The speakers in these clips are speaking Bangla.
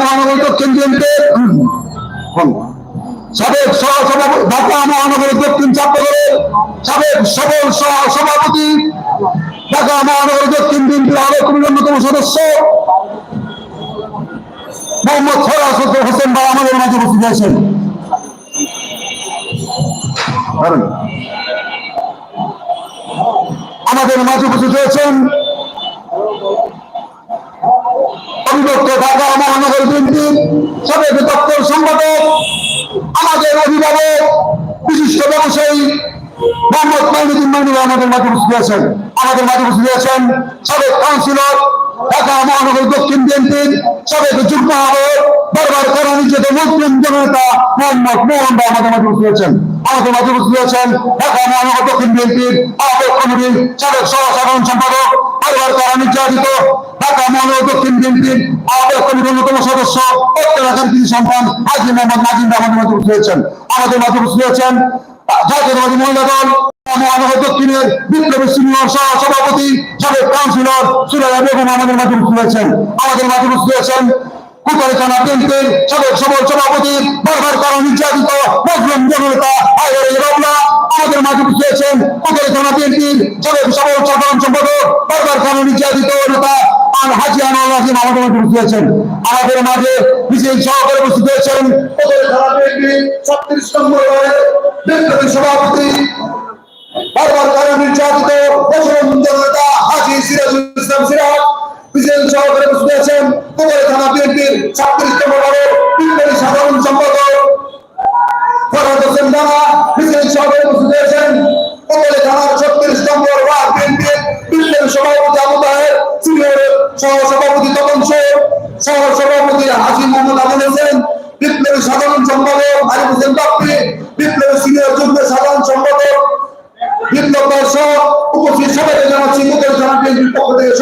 মহানগর দক্ষিণ বিএনপির সাবেক সহসভাপতি, ঢাকা মহানগর দক্ষিণ ছাত্রদলের সাবেক সবল সভাপতি ঢাকা মহানগর দক্ষিণ বিএনপির আরও অন্যতম সদস্য, মোহাম্মদ ফরাজ হোসেন ভাই আমাদের মাঝে উপস্থিত আছেন। আমাদের মাঝে উপস্থিত হয়েছেন অবিভক্ত ঢাকা মহানগর বিএনপির সাবেক দপ্তর সম্পাদক আমাদের অভিভাবক, বিশিষ্ট ব্যবসায়ী মোহাম্মদ মাইনুদ্দিন মাইনুল আমাদের মাঝে উপস্থিত আছেন। আমাদের মাঝে উপস্থিত আছেন সাবেক কাউন্সিলর, ঢাকা মহানগর দক্ষিণ বিএনপির সাবেক যুগ্ম আহ্বায়ক বারবার করা নির্যাত মুসলিম জনতা মোহাম্মদ মোহন ভাই আমাদের মাঝে উপস্থিত আছেন। আমাদের মাঝে উপস্থিত আছেন ঢাকা মহানগর দক্ষিণ বিএনপির আহ্বায়ক কমিটির সাবেক সহ সাধারণ সম্পাদক বারবার করা নির্যাতিত ঢাকা মহানগর দক্ষিণ বিএনপির আহ্বায়ক কমিটির অন্যতম সদস্য উত্তর ঢাকার কৃষি সন্তান হাজি মোহাম্মদ নাজিম আমাদের মাঝে উপস্থিত আছেন আমাদের মাঝে উপস্থিত আছেন জাতীয়তাবাদী সভাপতি আর হাজি আনোয়ার রাজিম আমাদের মধ্যে উপস্থিত আছেন আমাদের মাঝে বিশেষ সহকারে উপস্থিত বিএনপি ছত্রিশ নম্বর বিপ্লবী সভাপতি, বারবার কারণ নির্যাতিত বছরের নেতা হাজি সিরাজুল ইসলাম সিরাজ। বিশেষ সহকারে উপস্থিত আছেন কোপাই থানা বিএনপির ছাত্রিশতম বড়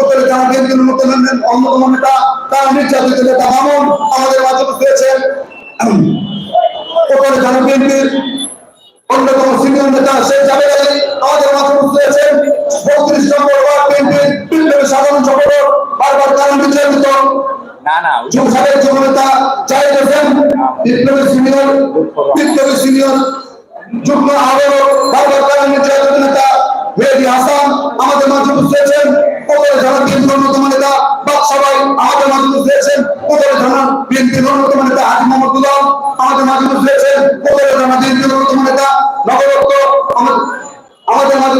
হয়েছেন উত্তর থানা বিএনপির অন্যতম নেতা তার নির্যাতিত নেতা মামুন আমাদের মাঝে হয়েছেন উত্তর থানা অন্যতম সিনিয়র নেতা শেখ জাবেদ আলী আমাদের মাঝে হয়েছেন বত্রিশ নম্বর ওয়ার্ড বিএনপির বিপ্লবী সাধারণ সম্পাদক বারবার কারণ নির্যাতিত। না না যুব সাবেক যুব নেতা জাহিদ হোসেন বিপ্লবী সিনিয়র বিপ্লবী সিনিয়র যুগ্ম আহ্বায়ক বারবার কারণ নির্যাতিত নেতা মেহেদি হাসান, আমাদের মাঝে আছেন। কোতরে থানা বিএনপির অন্যতম নেতা সবাই আমাদের মাঝে আছেন। কোতরে থানা বিএনপির অন্যতম নেতা, হাজি মোহাম্মদ দুলাল আমাদের মাঝে উপস্থিত আছেন। কোতরে বিএনপির অন্যতম নেতা, নবরত্ন, আমাদের মাঝে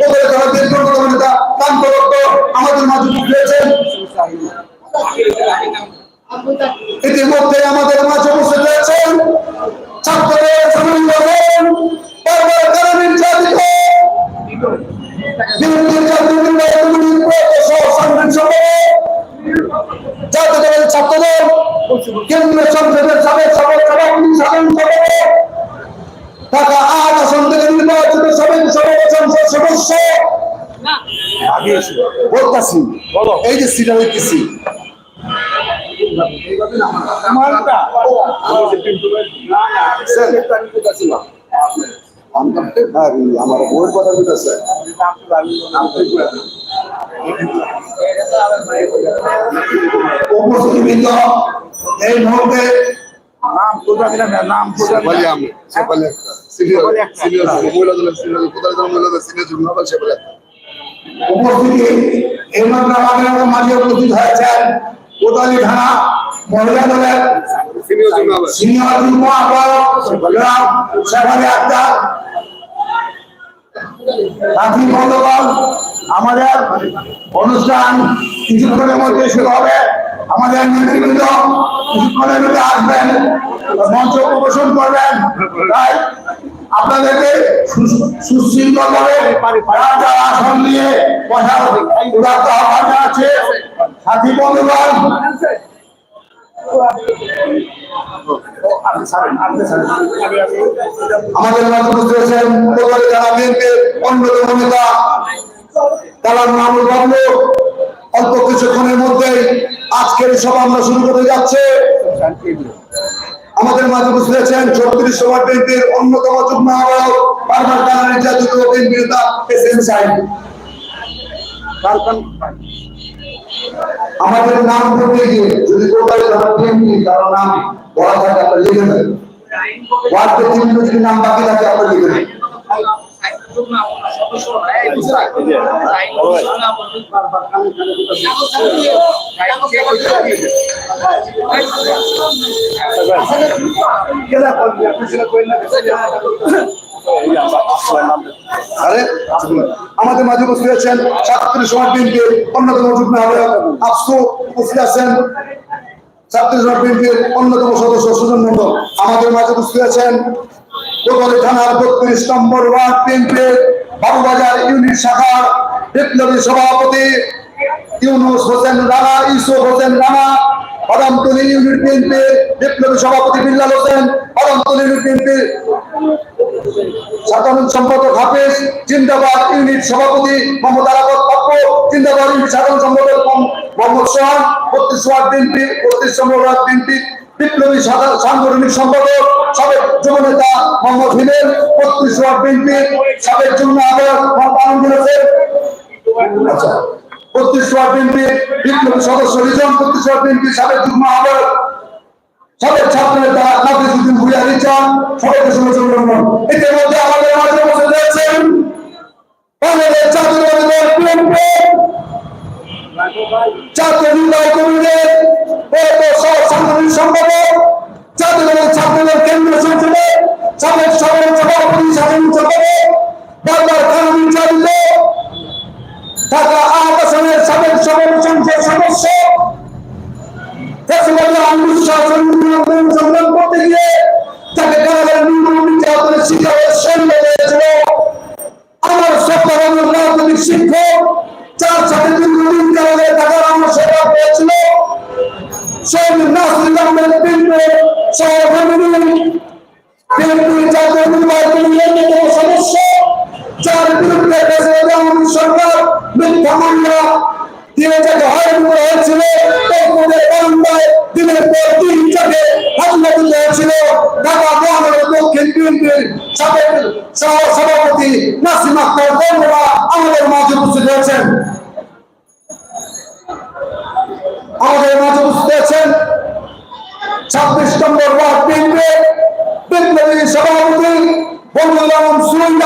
কোতরে বিএনপির অন্যতম নেতা কান্ত দত্ত আমাদের মাঝে আছেন। ইতিমধ্যে আমাদের কেন্দ্রীয় সংসদের সাবেক সভাপতি সাধারণ সম্পাদক ঢাকা আট আসন থেকে নির্বাচিত সাবেক সভাপতি সংসদ সদস্য। বলতাছি এই যে সিটা হইতেছি আমার বউয়ের কথা বলতেছে। উপস্থিতিবৃন্দ এই মুহূর্তে নাম কোথা দিলাম নাম কোথা বলি আমি একটা। সিনিয়র সিনিয়র মহিলা দলের সিনিয়র কোথায় যেন মহিলা দলের সিনিয়র যুগ্ম হবে সে বলে একটা। উপস্থিতি এই মাত্র আমাদের মাঝে উপস্থিত হয়েছেন কোতালি থানা মহিলা দলের সিনিয়র যুগ্ম হবে সিনিয়র যুগ্ম আহ্বায়ক শেফালি আক্তার রাত্রি বন্ধুগণ আমাদের অনুষ্ঠান কিছুক্ষণের মধ্যে শুরু হবে। আমাদের নেতৃবৃন্দ কিছুক্ষণের মধ্যে আসবেন, মঞ্চ প্রদর্শন করবেন। তাই আপনাদেরকে সু- সুশৃঙ্খলভাবে যার যার আসন নিয়ে বসার আহ্বান সাথী বন্ধুগণ, আমাদের বিএনপির অন্যতম নেতা কালাম মাহমুদ বাবলু অল্প কিছুক্ষণের মধ্যেই আজকের সভা আমরা শুরু করতে যাচ্ছে। আমাদের মাঝে হয়েছেন ছত্রিশ সভা বিএনপির অন্যতম যুগ্ম আহ্বায়ক, বারবার নেতা এস এম সাইদ আমাদের নাম বলতে গিয়ে যদি কোথায় বিএনপি কারও নাম বলা থাকে, আপনারা লিখে নেবেন ওয়ার্ডে যদি নাম বাকি থাকে, আপনারা লিখে নেবেন আমাদের মাঝে উপস্থিত আছেন ছাত্রী সমাজ বিএনপির অন্যতম যুগ্ম আহ্বায়ক আফসু উপস্থিত আছেন ছাত্রী সমাজ বিএনপির অন্যতম সদস্য সুজন মন্ডল আমাদের মাঝে উপস্থিত আছেন কোতলি থানার বত্রিশ নম্বর ওয়ার্ড বিএনপির বাবুবাজার ইউনিট শাখার বিপ্লবী সভাপতি ইউনুস হোসেন রানা, ইউসুফ হোসেন রানা বাদামতলী ইউনিট বিএনপির বিপ্লবী সভাপতি বিল্লাল হোসেন বাদামতলী ইউনিট বিএনপির সাধারণ সম্পাদক হাফেজ, জিন্দাবাদ ইউনিট সভাপতি মোহাম্মদ আরাফত পাপ্পু, জিন্দাবাদ ইউনিট সাধারণ সম্পাদক মোহাম্মদ সোহান, বত্রিশ ওয়ার্ড বিএনপি বত্রিশ নম্বর ওয়ার্ড বিএনপি বিপ্লবী সাংগঠনিক সম্পাদক, সাবেক যুব নেতা মোহাম্মদ হিমেল বত্রিশ ওয়ার্ড বিএনপি, সাবেক যুগ্ম আহ্বায়ক মোহাম্মদ আলমগীর আচ্ছা বত্রিশ ওয়ার্ড বিএনপি, বিপ্লবী সদস্য রিজন বত্রিশ ওয়ার্ড বিএনপি, সাবেক যুগ্ম আহ্বায়ক, সাবেক ছাত্র নেতা নাফিজুদ্দিন ভুইয়া রিচান সবাইকে ইতিমধ্যে আমাদের মাঝে বসে রয়েছেন বারান্দায় দিনের পর দিন যাকে হামলা দিতে ঢাকা মহানগর আমাদের মাঝে উপস্থিত হয়েছেন। ছাব্বিশ নম্বর ওয়ার্ড বিএনপি বিপ্লবী সভাপতি বন্ধুল আলম সুরঞ্জ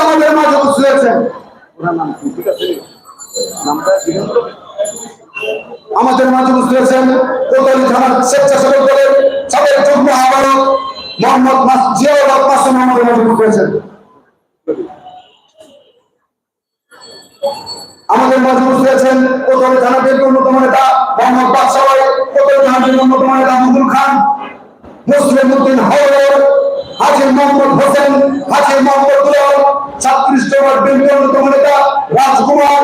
আমাদের মাঝে উপস্থিত আছেন কোতলি থানার স্বেচ্ছাসেবক দলের সাবেক যুগ্ম আহ্বায়ক মোহাম্মদ জিয়াউল মাসুম আমাদের মাঝে উপস্থিত আছেন আমাদের মাঝে উপস্থিত আছেন কোতলি থানা বিএনপির অন্যতম নেতা মোহাম্মদ বাদশাহ কোতলি থানা বিএনপির অন্যতম নেতা মুকুল খান, মুসলিম উদ্দিন হাওলার হাজির মোহাম্মদ হোসেন হাজির মোহাম্মদ দুলাল, ছাত্রিশ জমার বিএনপির অন্যতম নেতা রাজকুমার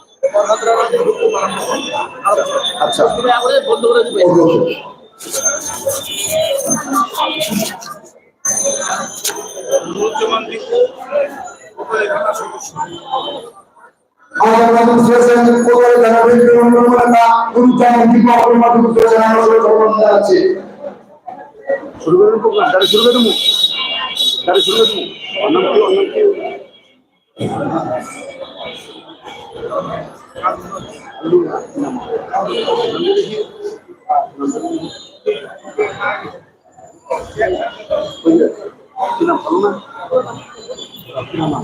জানাচ্ছি শুরু করে দেবো শুরু করে দেবো শুরু করে দেবো অন্য কি অন্য কি? কি নাম ভালো না কি নাম?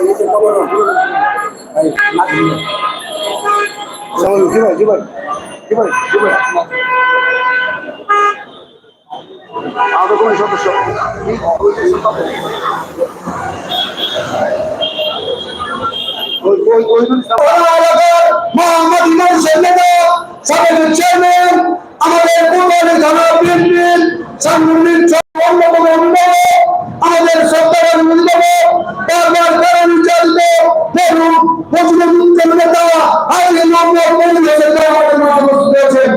এই যে খবর ভাই লাগবে জি ভাই জি ভাই জি ভাই জি ভাই আমাদের কোনো সদস্য মোহাম্মদ ইমাম সাবেক আমাদের থানা বিএনপির সাংগঠনিক অন্যতম আমাদের সরকারের অভিভাবক বারবার কারণ নির্যাতিত তরুণ ফজলুদ্দিন নেতা আইন মোহাম্মদ মনির হোসেন আমাদের মাঝে উপস্থিত হয়েছেন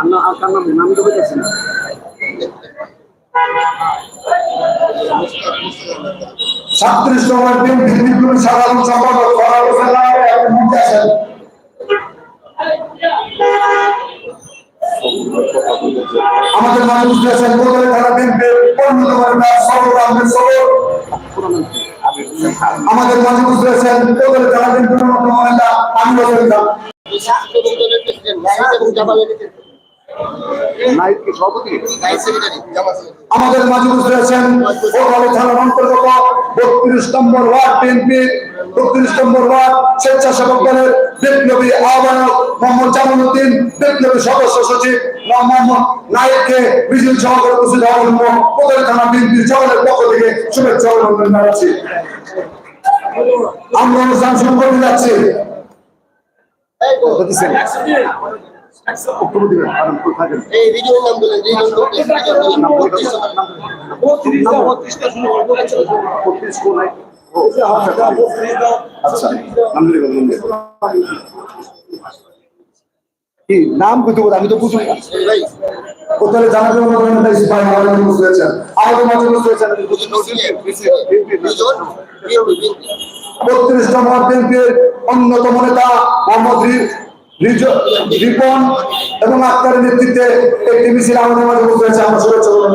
আমরা আর কান্না নাম? তো বেঁচেছি না সাতত্রিশ নম্বর বিএনপি বিপ্লবী সাধারণ সম্পাদক ফরাদ হোসেন রায় এখন মঞ্চে আসেন আমাদের মানুষ যে আছেন তারা থানা বিএনপির অন্যতম না সবর আহমেদ সবর আমাদের মাঝে বুঝতে আছেন কোথায় তারা বিনবে অন্যতম আমির কি সভাপতি আমাদের মাঝে বুঝতে আছেন কোথায় থানার অন্তর্গত বত্রিশ নম্বর ওয়ার্ড বিএনপি বত্রিশ নম্বর ওয়ার্ড স্বেচ্ছাসেবক দলের বিপ্লবী আহ্বায়ক মোহাম্মদ জামাল উদ্দিন বিপ্লবী সদস্য সচিব মোহাম্মদ নায়েককে মিছিল সহকারে উপস্থিত হওয়ার জন্য কোথায় থানা বিএনপির জগতের পক্ষ থেকে শুভেচ্ছা অভিনন্দন জানাচ্ছি। আমরা অনুষ্ঠান শুরু করতে যাচ্ছি। এই নাম বলেন নাম বত্রিশ নাম কইতে বল, আমি তো বুঝি না। অন্যতম নেতা বুঝতে মাঝে বুঝতে নম্বর অন্যতম মোহাম্মদ রিপন এবং আক্তারের নেতৃত্বে একটি মিছিল আমাদের মাঝে বসে আছে আমরা শুভেচ্ছা বসো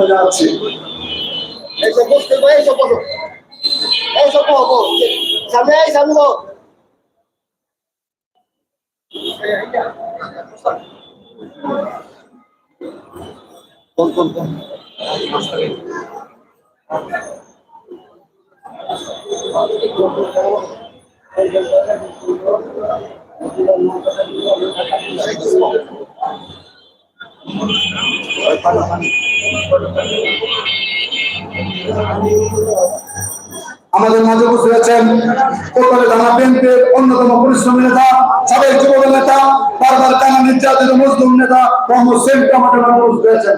কোন কোন কোন? আমাদের মাঝে বসে আছেন কলকাতা থানা বিএনপির অন্যতম পরিশ্রমী নেতা, সাবেক যুবদল নেতা, বারবার কানা নির্যাতিত মুসলিম নেতা, মোহাম্মদ সেন আমাদের মাঝে বসে আছেন।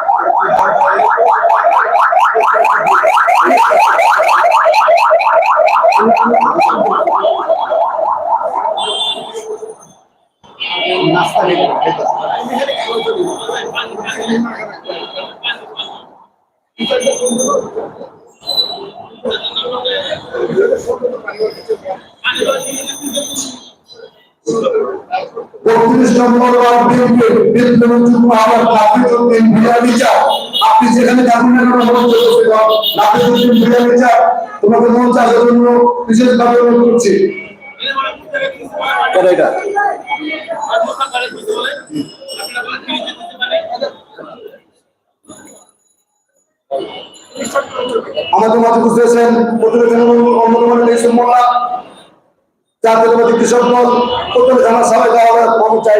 বত্রিশ নম্বর ওয়ার্ড বিএনপির বিপ্লবী যুগ্ম আহ্বায়ক নাফিজউদ্দিন ভিড়া বিচার আপনি যেখানে থাকুন না কেন মঞ্চে উপস্থিত নাফিজউদ্দিন ভিড়া বিচার তোমাকে মঞ্চে আসার জন্য বিশেষভাবে অনুরোধ করছি এটা আমাদের কৃষক দল, প্রথমে সাবেক আহ্বায়ক চাই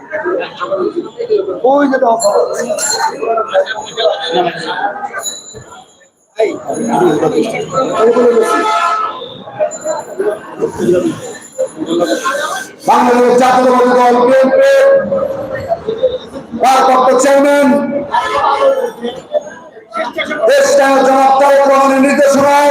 ওই যে বাংলাদেশ জাতীয়তাবাদী দল বিএনপি ভারপ্রাপ্ত চেয়ারম্যান দেশটার জনাব তারেক রহমানের নির্দেশনায়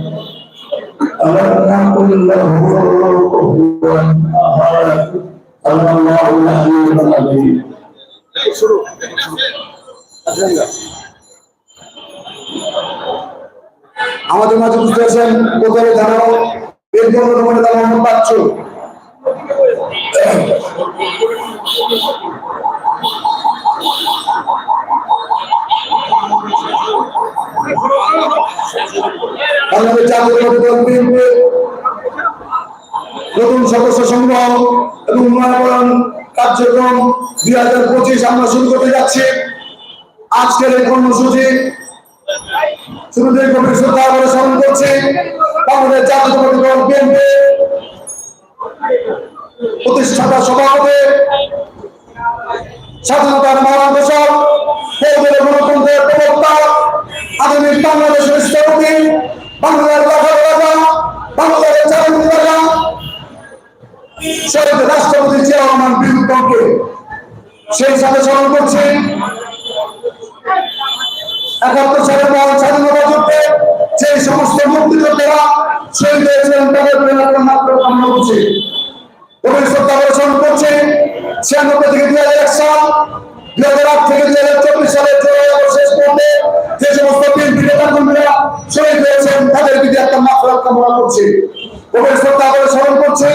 ألم نقل له كفوا أحد الله العلي العظيم শুরু আমাদের মাঝে বুঝতে পেরেছেন কোথায় জানাও এর জন্য তোমার দাম মোহাম্মদ বিএনপি, নতুন সদস্য সংগ্রহ এবং উন্নয়ন কার্যক্রম দুই হাজার পঁচিশ আমরা শুরু করতে যাচ্ছি। আজকের এই কর্মসূচি শুরুতে গভীর শ্রদ্ধা করে স্মরণ করছি, বাংলাদেশ জাতীয়তাবাদী দল বিএনপি প্রতিষ্ঠাতা সভাপতি, স্বাধীনতার মহান ঘোষক গণতন্ত্রের প্রবক্তা আধুনিক বাংলাদেশের স্থপতি বাংলার রাজা, বাংলাদেশের চাকরি রাজা শহীদ রাষ্ট্রপতি জিয়া বীরুত্তমকে সেই সাথে স্মরণ করছি। একাত্তর সালের মহান স্বাধীনতা যুদ্ধে যে সমস্ত মুক্তিযোদ্ধারা শহীদ হয়েছিলেন, তাদের প্রেরণা মাত্র কামনা করছি। করে স্মরণ করছি, ছিয়ানব্বই থেকে দুই হাজার এক সাল, দুই হাজার আট থেকে দুই হাজার শহীদ হয়েছেন তাদের বিধি একটা মাত্রা কামনা করছি। গভীর শ্রদ্ধা করে স্মরণ করছি,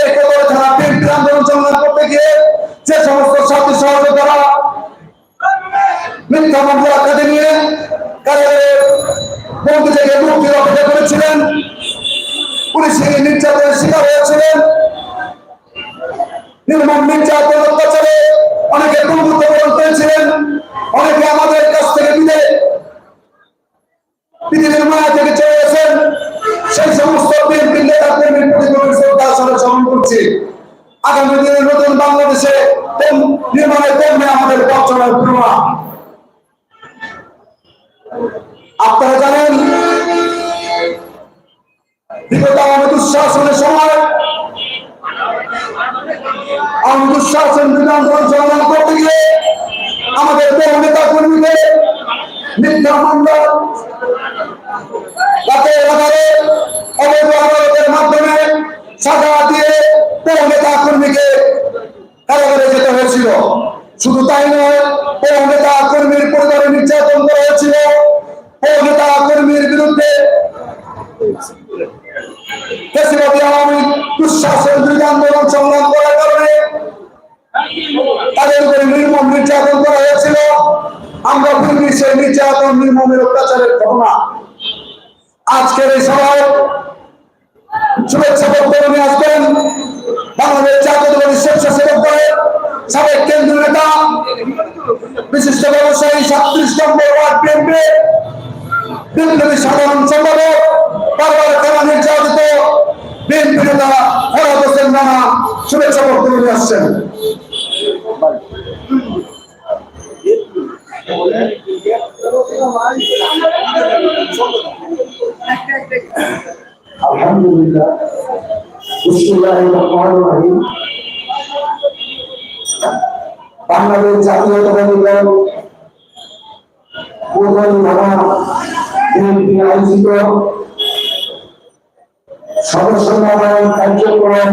এই কদর থানা বিএনপি আন্দোলন সংগ্রাম করতে গিয়ে যে সমস্ত সাথী সহযোগিতারা মিথ্যা মামলা কাঁধে নিয়ে কারাগারে বন্দি থেকে মুক্তির অপেক্ষা করেছিলেন পুলিশের নির্যাতনের শিকার হয়েছিলেন। নির্মম নির্যাতন অত্যাচারে অনেকে দুর্বৃত্ত বরণ পেয়েছিলেন অনেকে আমাদের কাছ থেকে বিদে পৃথিবীর মায়া থেকে চলে গেছেন সেই সমস্ত আমাদের আপনারা জানেন, বিগত দুঃশাসনের সময় আওয়ামী দুঃশাসন বিধান সংগ্রাম করতে গিয়ে আমাদের বহু নেতা কর্মীদের মিথ্যা মামলা রাতে এলাকায় অবৈধ আদালতের মাধ্যমে সাজা দিয়ে বহু নেতা কর্মীকে কারাগারে যেতে হয়েছিল। শুধু তাই নয়, বহু নেতা কর্মীর পরিবারে নির্যাতন করা হয়েছিল। বহু নেতা কর্মীর বিরুদ্ধে আওয়ামী দুঃশাসন বিরোধী আন্দোলন সংগ্রাম কারণে তাদের উপরে নির্মম নির্যাতন করা হয়েছিল। আমরা পুলিশের নির্যাতন নির্মমের অত্যাচারের ঘটনা। আজকের এই সভায় সাতত্রিশ নম্বর সাধারণ হোসেন শুভেচ্ছা বক্তব্য নিয়ে আসছেন। আলহামদুলিল্লাহ বিসমিল্লাহির রহমানির রহিম বাংলাদেশ জাতীয়তাবাদী দল কার্যক্রম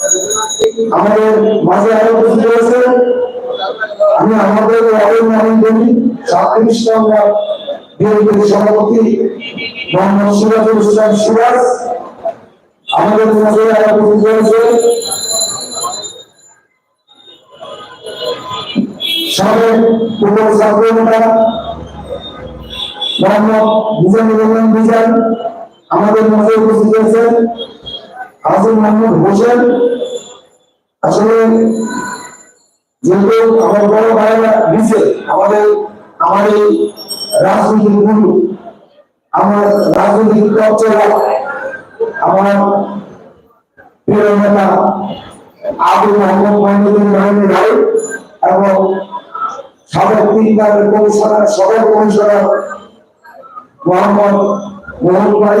আমাদের মাঝে আরও উপস্থিত আমি আমাদের বিএনপির সভাপতি মোহাম্মদ আমাদের মাঝে আরও উপস্থিত সাবেক মোহাম্মদ আমাদের মাঝে উপস্থিত হাজির মোহাম্মদ হোসেন। আসলে যেহেতু আমার বড় ভাইরা নিচে আমাদের আমার এই রাজনৈতিক গুরু আমার রাজনৈতিক চর্চা, আমার প্রিয় নেতা আবু মোহাম্মদ মাহমুদুর রহমান ভাই এবং সাবেক তিনবারের কমিশনার সদর কমিশনার মোহাম্মদ মোহন ভাই।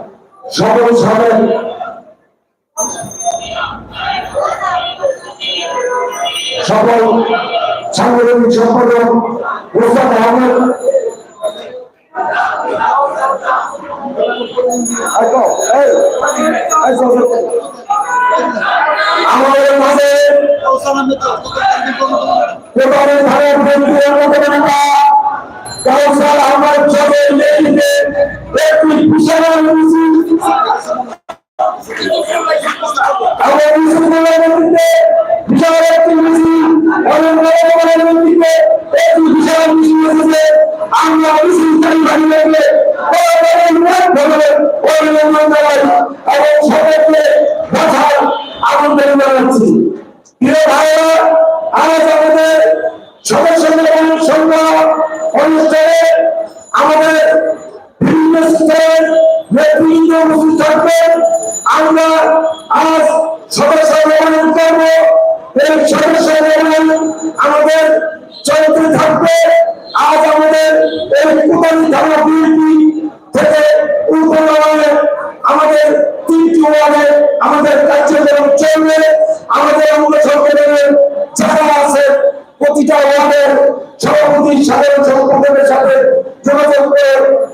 সকল সাবেক সকল সাংগঠনিক সম্পাদক মোস্তাক আহমেদ। আমাদের মাঝে থানার নেতা কাউসার আহমদ চকের নেতৃত্বে একটি বিশাল মিছিল আমরা মিছিলগুলোর নেতৃত্বে বিশাল একটি মিছিল এবং নবমনের নেতৃত্বে একটি বিশাল মিছিল এসেছে আমরা আমন্ত্রণ জানাচ্ছি প্রিয়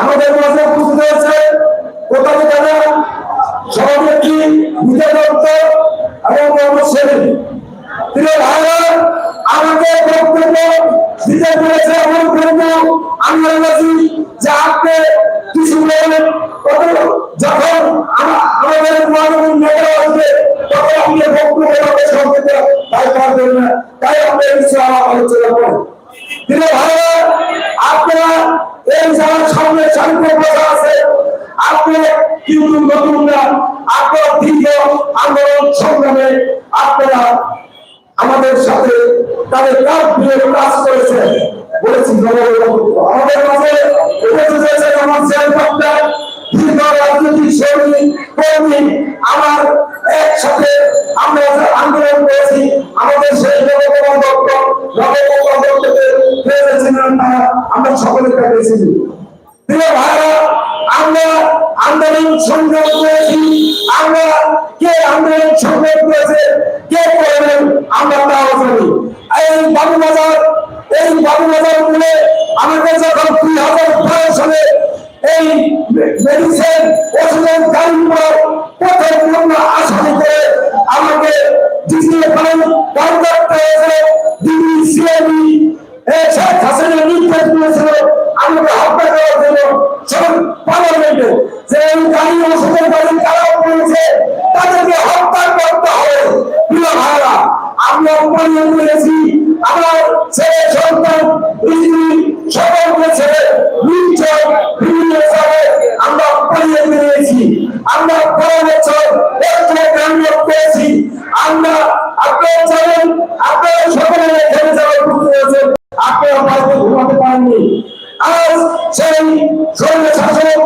আমাদের মাঝে উপস্থিত হয়েছে কোথাও দাদা, সভাপতি বিজয় দত্ত এবং মোহাম্মদ সেলিম প্রিয় ভাইরা আমাদের বক্তব্য দিতে পেরেছে আমরা বলছি যে আপনি তাই পারবেন না তাই আমরা কিছু আলোচনা করি প্রিয় ভাইরা, আপনারা এই সামনে আছে। আমাদের সাথে তাদের কাজ দিয়ে কাজ করেছে বলেছি আমাদের মাঝে আমার আমার একসাথে আমরা আন্দোলন করেছি, আমাদের সেই জনগণ ডক্টর জনগণ ডক্টরকে পেয়েছিলেন তারা, আমরা সকলে পেয়েছি প্রিয় ভাইরা, আমরা আন্দোলন সংগ্রাম করেছি। আমরা কে আন্দোলন সংগ্রাম করেছে, কে আমরা এই বাবুবাজার এই বাবুবাজার বলে আমাদের যখন দুই হাজার বারো সালে এই মেডিসিন ওষুধের দাম প্রথম পূর্ণ আসামি করে আমাকে ফাইন দাম করতে হয়েছে ডিগ্রি সিএবি শেখ হাসিনা নির্দেশ দিয়েছিল আমাকে হত্যা করার জন্য সব পার্লামেন্টে যে এই গাড়ি ওষুধের গাড়ি কারা করেছে, তাদেরকে হত্যা করতে হবে। প্রিয় ভাইরা আমরা উপার্জন করেছি। আমার ছেলে সন্তান, পৃথিবীর সকলকে ছেলে নির্জন বিভিন্ন স্থানে আমরা উপার্জন করেছি আমরা পরের বছর একটা গান পেয়েছি আমরা আপনারা জানেন আপনারা সকলে সেই সৈন্য শাসক